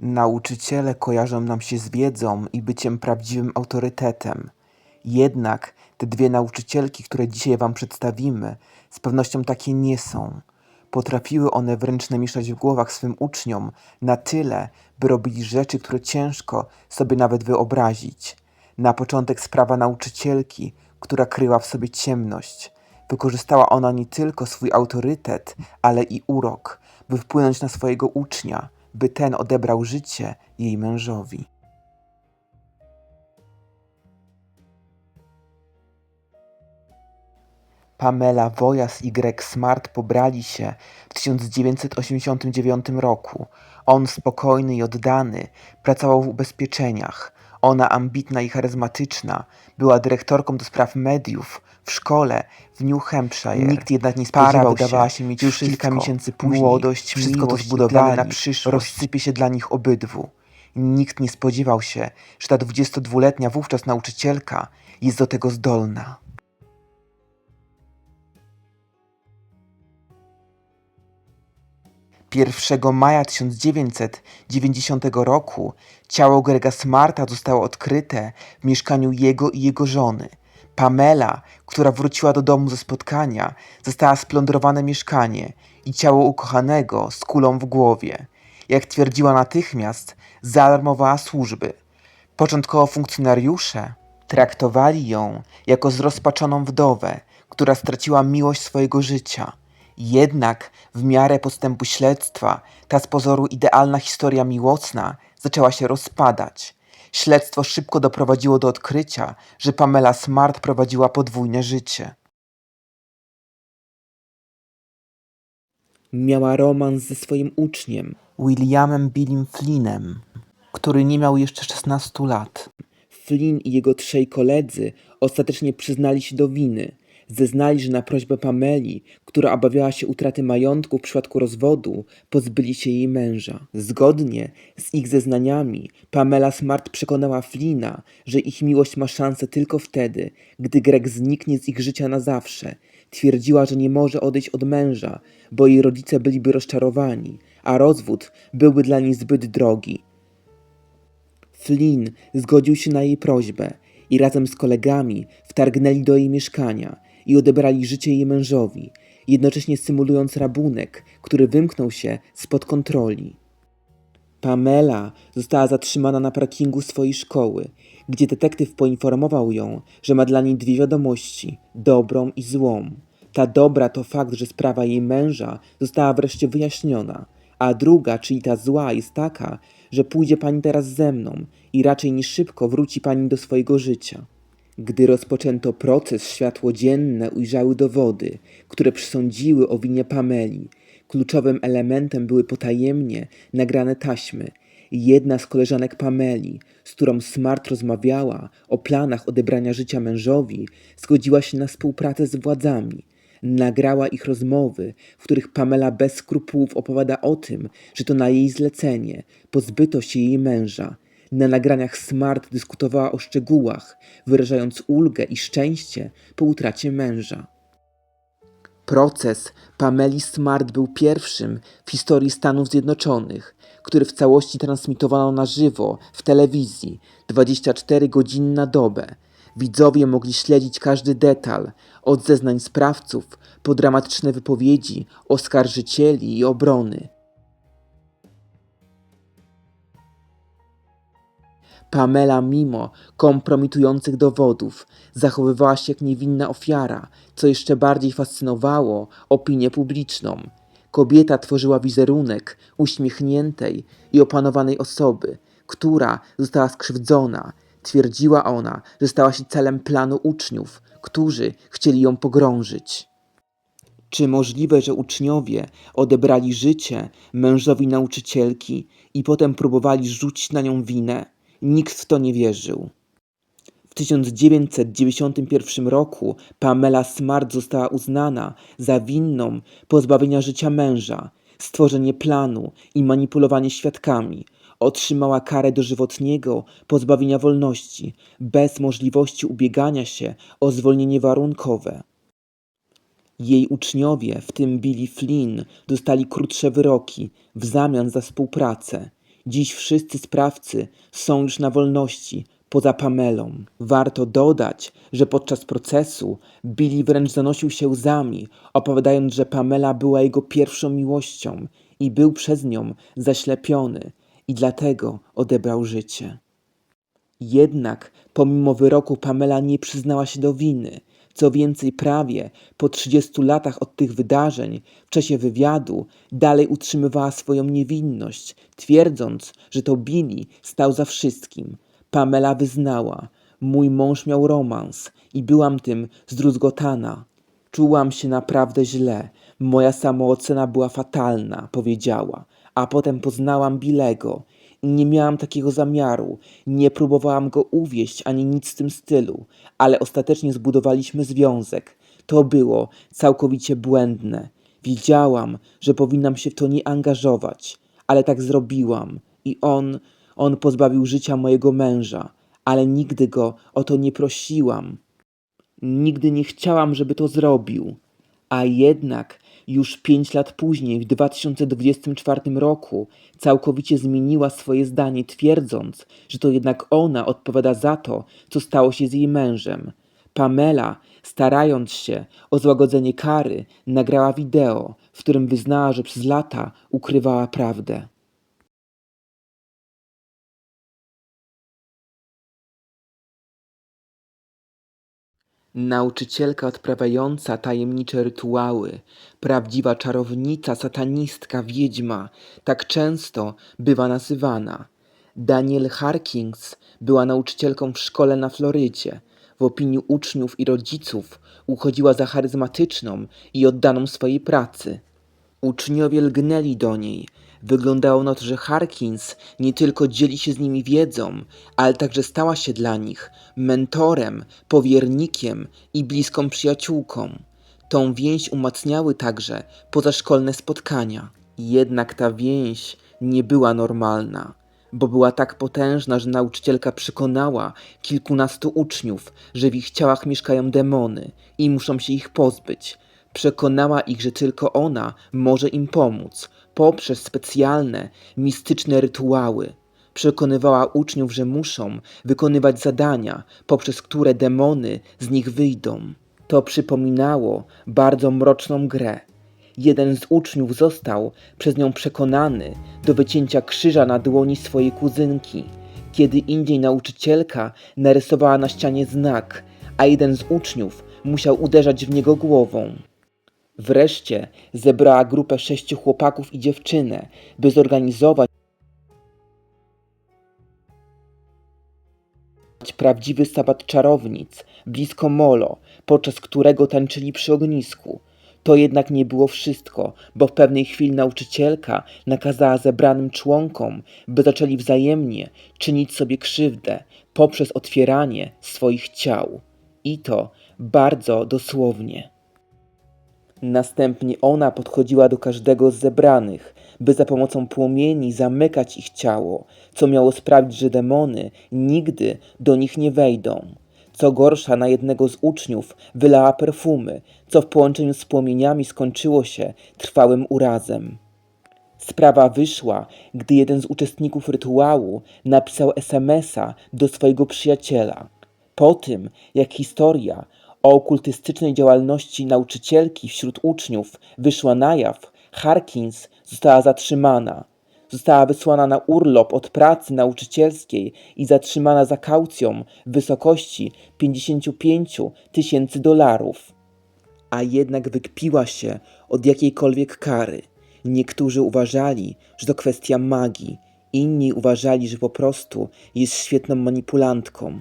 Nauczyciele kojarzą nam się z wiedzą i byciem prawdziwym autorytetem. Jednak te dwie nauczycielki, które dzisiaj Wam przedstawimy, z pewnością takie nie są. Potrafiły one wręcz namieszać w głowach swym uczniom na tyle, by robili rzeczy, które ciężko sobie nawet wyobrazić. Na początek sprawa nauczycielki, która kryła w sobie ciemność. Wykorzystała ona nie tylko swój autorytet, ale i urok, by wpłynąć na swojego ucznia, by ten odebrał życie jej mężowi. Pamela Wojas i Greg Smart pobrali się w 1989 roku. On spokojny i oddany, pracował w ubezpieczeniach. Ona ambitna i charyzmatyczna, była dyrektorką do spraw mediów w szkole w New Hampshire. Nikt jednak nie spodziewał Para się, mieć już kilka miesięcy później, Młodość, wszystko to zbudowane na przyszłość rozsypie się dla nich obydwu. Nikt nie spodziewał się, że ta 22-letnia wówczas nauczycielka jest do tego zdolna. Pierwszego maja 1990 roku ciało Grega Smarta zostało odkryte w mieszkaniu jego i jego żony. Pamela, która wróciła do domu ze spotkania, została splądrowane mieszkanie i ciało ukochanego z kulą w głowie. Jak twierdziła natychmiast, zaalarmowała służby. Początkowo funkcjonariusze traktowali ją jako zrozpaczoną wdowę, która straciła miłość swojego życia. Jednak w miarę postępu śledztwa ta z pozoru idealna historia miłosna zaczęła się rozpadać. Śledztwo szybko doprowadziło do odkrycia, że Pamela Smart prowadziła podwójne życie. Miała romans ze swoim uczniem, Williamem Billim Flynnem, który nie miał jeszcze 16 lat. Flynn i jego trzej koledzy ostatecznie przyznali się do winy. Zeznali, że na prośbę Pameli, która obawiała się utraty majątku w przypadku rozwodu, pozbyli się jej męża. Zgodnie z ich zeznaniami, Pamela Smart przekonała Flina, że ich miłość ma szansę tylko wtedy, gdy Greg zniknie z ich życia na zawsze. Twierdziła, że nie może odejść od męża, bo jej rodzice byliby rozczarowani, a rozwód byłby dla niej zbyt drogi. Flynn zgodził się na jej prośbę i razem z kolegami wtargnęli do jej mieszkania i odebrali życie jej mężowi, jednocześnie symulując rabunek, który wymknął się spod kontroli. Pamela została zatrzymana na parkingu swojej szkoły, gdzie detektyw poinformował ją, że ma dla niej dwie wiadomości dobrą i złą. Ta dobra to fakt, że sprawa jej męża została wreszcie wyjaśniona, a druga, czyli ta zła, jest taka, że pójdzie pani teraz ze mną i raczej nie szybko wróci pani do swojego życia. Gdy rozpoczęto proces światło dzienne, ujrzały dowody, które przesądziły o winie Pameli. Kluczowym elementem były potajemnie nagrane taśmy. Jedna z koleżanek Pameli, z którą Smart rozmawiała o planach odebrania życia mężowi, zgodziła się na współpracę z władzami. Nagrała ich rozmowy, w których Pamela bez skrupułów opowiada o tym, że to na jej zlecenie pozbyto się jej męża. Na nagraniach Smart dyskutowała o szczegółach, wyrażając ulgę i szczęście po utracie męża. Proces Pameli Smart był pierwszym w historii Stanów Zjednoczonych, który w całości transmitowano na żywo w telewizji 24 godziny na dobę. Widzowie mogli śledzić każdy detal, od zeznań sprawców po dramatyczne wypowiedzi oskarżycieli i obrony. Pamela, mimo kompromitujących dowodów, zachowywała się jak niewinna ofiara, co jeszcze bardziej fascynowało opinię publiczną. Kobieta tworzyła wizerunek uśmiechniętej i opanowanej osoby, która została skrzywdzona. Twierdziła ona, że stała się celem planu uczniów, którzy chcieli ją pogrążyć. Czy możliwe, że uczniowie odebrali życie mężowi nauczycielki i potem próbowali rzucić na nią winę? Nikt w to nie wierzył. W 1991 roku Pamela Smart została uznana za winną pozbawienia życia męża, stworzenie planu i manipulowanie świadkami. Otrzymała karę dożywotniego pozbawienia wolności, bez możliwości ubiegania się o zwolnienie warunkowe. Jej uczniowie, w tym Billy Flynn, dostali krótsze wyroki w zamian za współpracę. Dziś wszyscy sprawcy są już na wolności, poza Pamelą. Warto dodać, że podczas procesu Billy wręcz zanosił się łzami, opowiadając, że Pamela była jego pierwszą miłością i był przez nią zaślepiony i dlatego odebrał życie. Jednak pomimo wyroku Pamela nie przyznała się do winy. Co więcej, prawie po 30 latach od tych wydarzeń, w czasie wywiadu, dalej utrzymywała swoją niewinność, twierdząc, że to Billy stał za wszystkim. Pamela wyznała: Mój mąż miał romans i byłam tym zdruzgotana. Czułam się naprawdę źle. Moja samoocena była fatalna, powiedziała. A potem poznałam Bilego nie miałam takiego zamiaru. Nie próbowałam go uwieść ani nic w tym stylu, ale ostatecznie zbudowaliśmy związek. To było całkowicie błędne. Wiedziałam, że powinnam się w to nie angażować, ale tak zrobiłam. I on, on pozbawił życia mojego męża, ale nigdy go o to nie prosiłam. Nigdy nie chciałam, żeby to zrobił. A jednak już pięć lat później, w 2024 roku, całkowicie zmieniła swoje zdanie, twierdząc, że to jednak ona odpowiada za to, co stało się z jej mężem. Pamela, starając się o złagodzenie kary, nagrała wideo, w którym wyznała, że przez lata ukrywała prawdę. Nauczycielka odprawiająca tajemnicze rytuały, prawdziwa czarownica, satanistka, wiedźma, tak często bywa nazywana. Daniel Harkins była nauczycielką w szkole na Florydzie. W opinii uczniów i rodziców uchodziła za charyzmatyczną i oddaną swojej pracy. Uczniowie lgnęli do niej. Wyglądało na to, że Harkins nie tylko dzieli się z nimi wiedzą, ale także stała się dla nich mentorem, powiernikiem i bliską przyjaciółką. Tą więź umacniały także pozaszkolne spotkania. Jednak ta więź nie była normalna, bo była tak potężna, że nauczycielka przekonała kilkunastu uczniów, że w ich ciałach mieszkają demony i muszą się ich pozbyć. Przekonała ich, że tylko ona może im pomóc poprzez specjalne, mistyczne rytuały. Przekonywała uczniów, że muszą wykonywać zadania, poprzez które demony z nich wyjdą. To przypominało bardzo mroczną grę. Jeden z uczniów został przez nią przekonany do wycięcia krzyża na dłoni swojej kuzynki. Kiedy indziej nauczycielka narysowała na ścianie znak, a jeden z uczniów musiał uderzać w niego głową. Wreszcie zebrała grupę sześciu chłopaków i dziewczynę, by zorganizować prawdziwy sabat czarownic blisko molo, podczas którego tańczyli przy ognisku. To jednak nie było wszystko, bo w pewnej chwili nauczycielka nakazała zebranym członkom, by zaczęli wzajemnie czynić sobie krzywdę poprzez otwieranie swoich ciał. I to bardzo dosłownie. Następnie ona podchodziła do każdego z zebranych, by za pomocą płomieni zamykać ich ciało, co miało sprawić, że demony nigdy do nich nie wejdą. Co gorsza, na jednego z uczniów wylała perfumy, co w połączeniu z płomieniami skończyło się trwałym urazem. Sprawa wyszła, gdy jeden z uczestników rytuału napisał SMS-a do swojego przyjaciela. Po tym, jak historia o okultystycznej działalności nauczycielki wśród uczniów wyszła na jaw, Harkins została zatrzymana. Została wysłana na urlop od pracy nauczycielskiej i zatrzymana za kaucją w wysokości 55 tysięcy dolarów. A jednak wykpiła się od jakiejkolwiek kary. Niektórzy uważali, że to kwestia magii, inni uważali, że po prostu jest świetną manipulantką.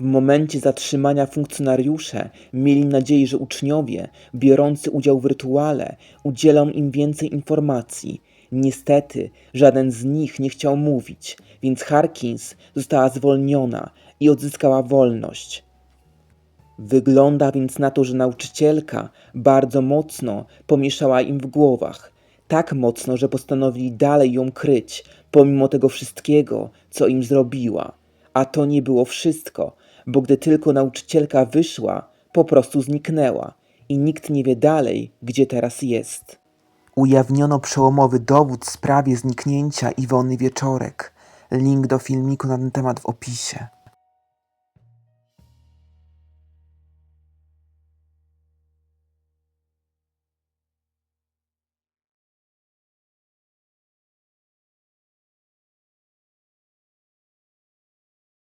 W momencie zatrzymania funkcjonariusze mieli nadzieję, że uczniowie biorący udział w rytuale udzielą im więcej informacji. Niestety, żaden z nich nie chciał mówić, więc Harkins została zwolniona i odzyskała wolność. Wygląda więc na to, że nauczycielka bardzo mocno pomieszała im w głowach. Tak mocno, że postanowili dalej ją kryć, pomimo tego wszystkiego, co im zrobiła. A to nie było wszystko bo gdy tylko nauczycielka wyszła, po prostu zniknęła i nikt nie wie dalej, gdzie teraz jest. Ujawniono przełomowy dowód w sprawie zniknięcia Iwony Wieczorek. Link do filmiku na ten temat w opisie.